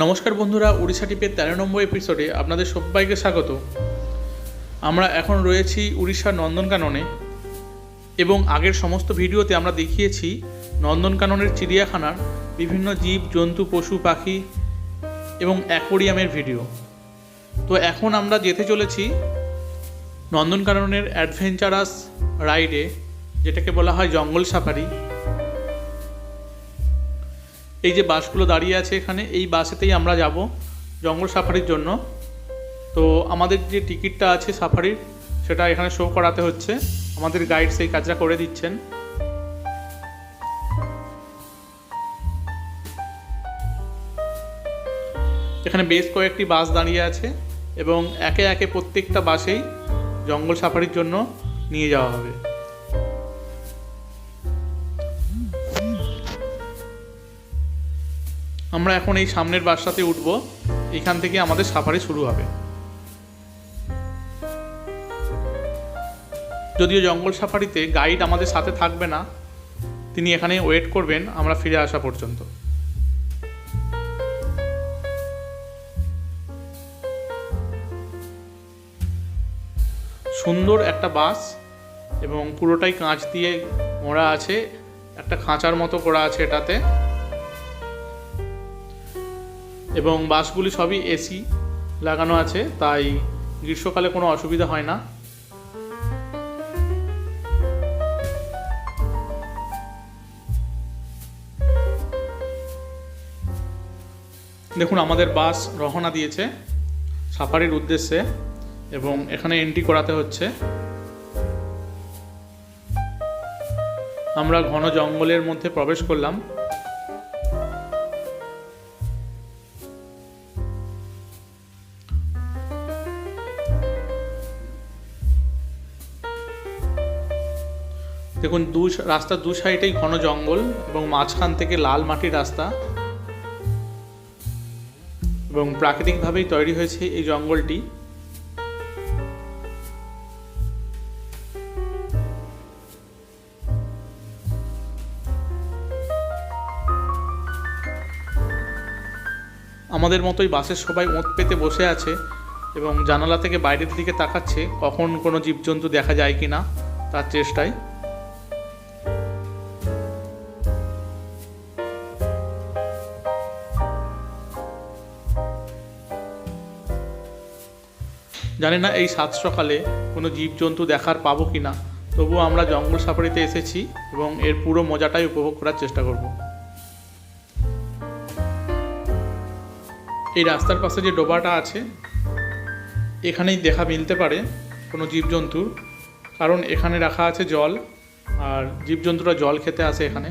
নমস্কার বন্ধুরা, উড়িষ্যা টিপের তেরো নম্বর এপিসোডে আপনাদের সবাইকে স্বাগত। আমরা এখন রয়েছি উড়িষ্যার নন্দনকাননে এবং আগের সমস্ত ভিডিওতে আমরা দেখিয়েছি নন্দনকাননের চিড়িয়াখানার বিভিন্ন জীব, জন্তু, পশু, পাখি এবং অ্যাকোরিয়ামের ভিডিও। তো এখন আমরা যেতে চলেছি নন্দনকাননের অ্যাডভেঞ্চারাস রাইডে, যেটাকে বলা হয় জঙ্গল সাফারি। এই যে বাসগুলো দাঁড়িয়ে আছে এখানে, এই বাসেতেই আমরা যাব জঙ্গল সাফারির জন্য। তো আমাদের যে টিকিটটা আছে সাফারির, সেটা এখানে শো করাতে হচ্ছে। আমাদের গাইড সেই কাজটা করে দিচ্ছেন। এখানে বেশ কয়েকটি বাস দাঁড়িয়ে আছে এবং একে একে প্রত্যেকটা বাসেই জঙ্গল সাফারির জন্য নিয়ে যাওয়া হবে। আমরা এখন এই সামনের বাসটাতে উঠব। এখান থেকে আমাদের সাফারি শুরু হবে। যদিও জঙ্গল সাফারিতে গাইড আমাদের সাথে থাকবে না, তিনি এখানে ওয়েট করবেন, আমরা ফিরে আসা পর্যন্ত। সুন্দর একটা বাস এবং পুরোটাই কাঁচ দিয়ে মোড়া আছে, একটা খাঁচার মতো করা আছে এটাতে। এবং বাসগুলি সবই এসি লাগানো আছে, তাই গ্রীষ্মকালে কোনো অসুবিধা হয় না। দেখুন, আমাদের বাস রওনা দিয়েছে সাফারির উদ্দেশ্যে এবং এখানে এন্ট্রি করাতে হচ্ছে। আমরা ঘন জঙ্গলের মধ্যে প্রবেশ করলাম। দেখুন, দু রাস্তার দু সাইডেই ঘন জঙ্গল এবং মাঝখান থেকে লাল মাটির রাস্তা। এবং প্রাকৃতিকভাবেই তৈরি হয়েছে এই জঙ্গলটি। আমাদের মতোই বাসের সবাই ওঁত পেতে বসে আছে এবং জানালা থেকে বাইরের দিকে তাকাচ্ছে কখন কোনো জীবজন্তু দেখা যায় কি না তার চেষ্টায়। জানি না এই সাত সকালে কোনো জীবজন্তু দেখার পাবো কি না, তবুও আমরা জঙ্গল সাফারিতে এসেছি এবং এর পুরো মজাটাই উপভোগ করার চেষ্টা করব। এই রাস্তার পাশে যে ডোবাটা আছে, এখানেই দেখা মিলতে পারে কোনো জীবজন্তুর কারণ এখানে রাখা আছে জল, আর জীবজন্তুরা জল খেতে আসে এখানে।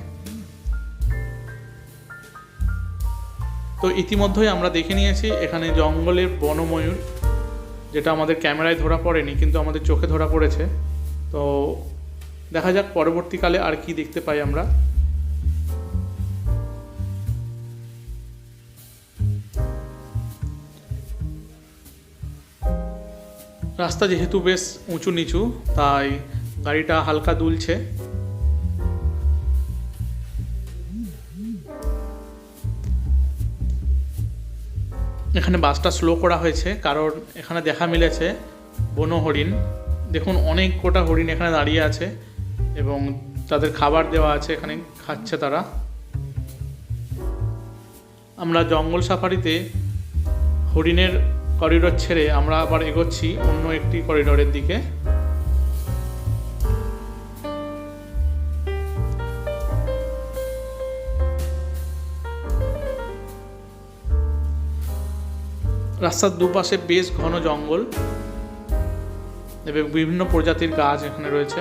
তো ইতিমধ্যেই আমরা দেখে নিয়েছি এখানে জঙ্গলের বনময়ূর যেটা আমাদের ক্যামেরায় ধরা পড়েনি, কিন্তু আমাদের চোখে ধরা পড়েছে। তো দেখা যাক পরবর্তীকালে আর কি দেখতে পাই আমরা। রাস্তা যেহেতু বেশ উঁচু নিচু তাই গাড়িটা হালকা দুলছে। এখানে বাসটা স্লো করা হয়েছে, কারণ এখানে দেখা মিলেছে বন হরিণ। দেখুন, অনেক কোটা হরিণ এখানে দাঁড়িয়ে আছে এবং তাদের খাবার দেওয়া আছে, এখানে খাচ্ছে তারা। আমরা জঙ্গল সাফারিতে হরিণের করিডর ছেড়ে আমরা আবার এগোচ্ছি অন্য একটি করিডরের দিকে। রাস্তার দুপাশে বেশ ঘন জঙ্গল এবং বিভিন্ন প্রজাতির গাছ এখানে রয়েছে।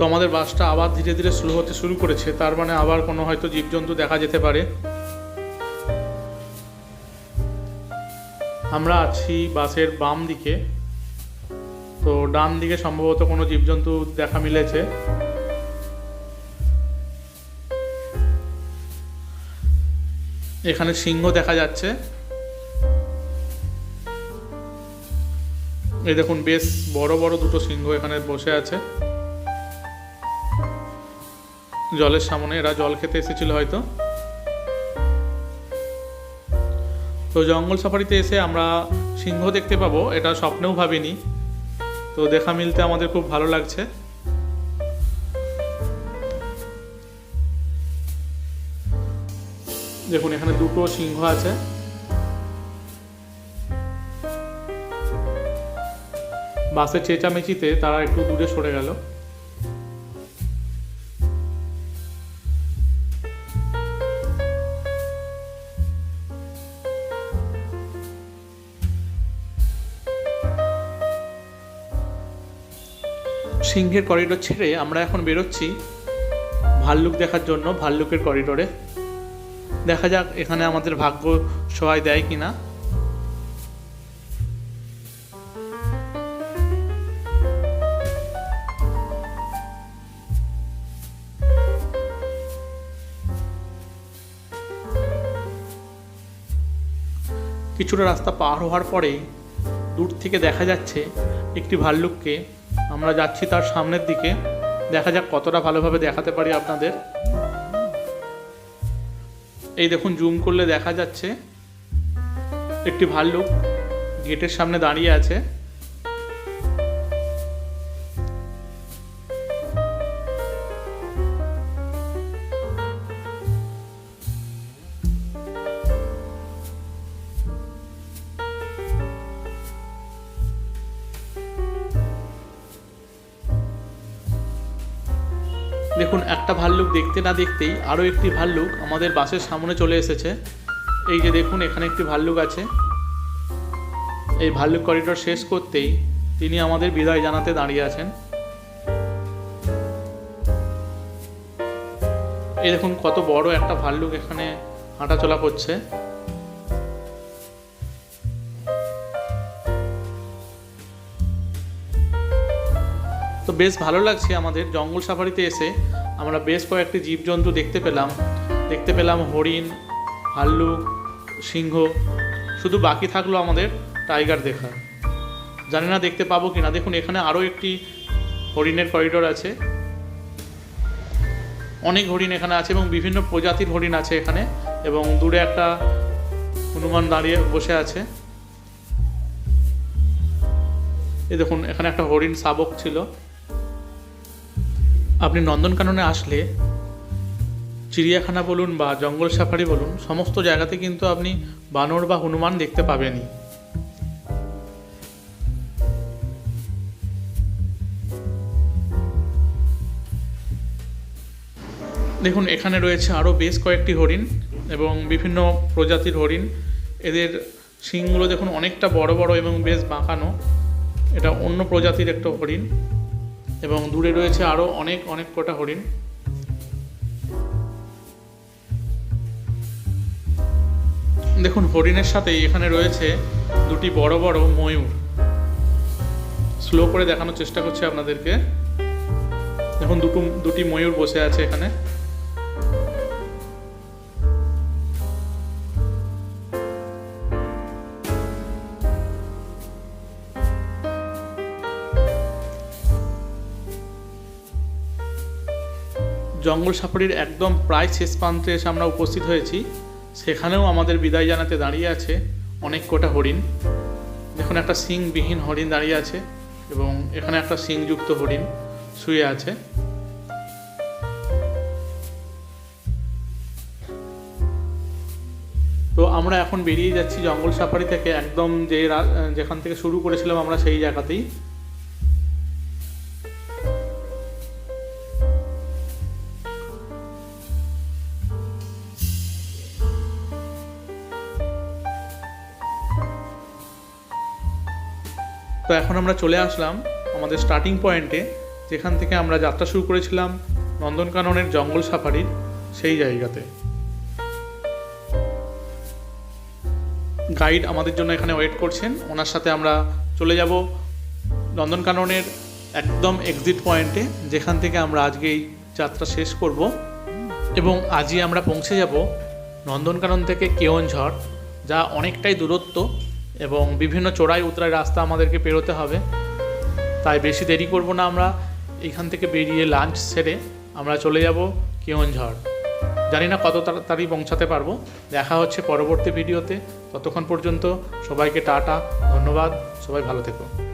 তো আমাদের বাসটা আবার ধীরে ধীরে শুরু হতে শুরু করেছে। তার মানে আবার কোনো হয়তো জীবজন্তু দেখা যেতে পারে। আমরা আছি বাসের বাম দিকে। তো ডান দিকে সম্ভবত কোনো জীবজন্তু দেখা মিলেছে। এখানে সিংহ দেখা যাচ্ছে। এই দেখুন, বেশ বড় বড় দুটো সিংহ এখানে বসে আছে। জলের সামনে, এরা জল খেতে এসেছিল হয়তো। তো জঙ্গল সাফারিতে এসে আমরা সিংহ দেখতে পাবো, এটা স্বপ্নেও ভাবিনি। তো দেখা মিলতে আমাদের খুব ভালো লাগছে। দেখুন, এখানে দুটো সিংহ আছে। বাসের চেঁচামেচিতে তারা একটু দূরে সরে গেল। সিংহের করিডোর ছেড়ে আমরা এখন বেরোচ্ছি ভাল্লুক দেখার জন্য, ভাল্লুকের করিডোরে দেখা যাক এখানে আমাদের ভাগ্য সহায় দেয় কি না কিছুটা রাস্তা পার হওয়ার পরেই দূর থেকে দেখা যাচ্ছে একটি ভাল্লুককে আমরা যাচ্ছি তার সামনের দিকে। দেখা যাক কতটা ভালোভাবে দেখাতে পারি আপনাদের। এই দেখুন, জুম করলে দেখা যাচ্ছে একটি ভাল্লুক গেটের সামনে দাঁড়িয়ে আছে। দেখুন, একটা ভাল্লুক দেখতে না দেখতেই আরও একটি ভাল্লুক আমাদের বাসের সামনে চলে এসেছে। এই যে দেখুন, এখানে একটি ভাল্লুক আছে। এই ভাল্লুক করিডোর শেষ করতেই তিনি আমাদের বিদায় জানাতে দাঁড়িয়ে আছেন। এই দেখুন, কত বড় একটা ভাল্লুক এখানে হাঁটাচলা করছে। তো বেশ ভালো লাগছে আমাদের জঙ্গল সাফারিতে এসে। আমরা বেশ কয়েকটি জীবজন্তু দেখতে পেলাম। দেখতে পেলাম হরিণ, ভাল্লুক, সিংহ। শুধু বাকি থাকল আমাদের টাইগার দেখা। জানি না দেখতে পাবো কি না দেখুন, এখানে আরও একটি হরিণের করিডোর আছে। অনেক হরিণ এখানে আছে এবং বিভিন্ন প্রজাতির হরিণ আছে এখানে এবং দূরে একটা হনুমান দাঁড়িয়ে বসে আছে। এই দেখুন, এখানে একটা হরিণ শাবক ছিল। আপনি নন্দনকাননে আসলে চিড়িয়াখানা বলুন বা জঙ্গল সাফারি বলুন, সমস্ত জায়গাতে কিন্তু আপনি বানর বা হনুমান দেখতে পাবেনই। দেখুন, এখানে রয়েছে আরও বেশ কয়েকটি হরিণ এবং বিভিন্ন প্রজাতির হরিণ। এদের শিংগুলো দেখুন অনেকটা বড় বড় এবং বেশ বাঁকানো। এটা অন্য প্রজাতির একটা হরিণ। এবং দূরে রয়েছে আরও অনেক অনেক কটা হরিণ। দেখুন, হরিণের সাথে এখানে রয়েছে দুটি বড় বড় ময়ূর। স্লো করে দেখানোর চেষ্টা করছি আপনাদেরকে। দেখুন, দুটো, দুটি ময়ূর বসে আছে এখানে। জঙ্গল সাফারির একদম প্রায় শেষ প্রান্তে এসে আমরা উপস্থিত হয়েছি। সেখানেও আমাদের বিদায় জানাতে দাঁড়িয়ে আছে অনেক কটা হরিণ। দেখুন, একটা সিংবিহীন হরিণ দাঁড়িয়ে আছে এবং এখানে একটা সিংযুক্ত হরিণ শুয়ে আছে। তো আমরা এখন বেরিয়ে যাচ্ছি জঙ্গল সাফারি থেকে। একদম যে যেখান থেকে শুরু করেছিলাম আমরা সেই জায়গাতেই। তো এখন আমরা চলে আসলাম আমাদের স্টার্টিং পয়েন্টে যেখান থেকে আমরা যাত্রা শুরু করেছিলাম নন্দনকাননের জঙ্গল সাফারির সেই জায়গাতে। গাইড আমাদের জন্য এখানে ওয়েট করছেন, ওনার সাথে আমরা চলে যাব নন্দনকাননের একদম এক্সিট পয়েন্টে যেখান থেকে আমরা আজকে এই যাত্রা শেষ করব। এবং আজই আমরা পৌঁছে যাব নন্দনকানন থেকে কেওনঝড়, যা অনেকটাই দূরত্ব। এবং বিভিন্ন চোরাই উতরাই রাস্তা আমাদেরকে পেরোতে হবে। তাই বেশি দেরি করব না আমরা। এখান থেকে বেরিয়ে লাঞ্চ সেরে আমরা চলে যাব কেওনঝড়। জানি না কত তাড়াতাড়ি পৌঁছাতে পারব। দেখা হচ্ছে পরবর্তী ভিডিওতে। ততক্ষণ পর্যন্ত সবাইকে টাটা, ধন্যবাদ, সবাই ভালো থেকো।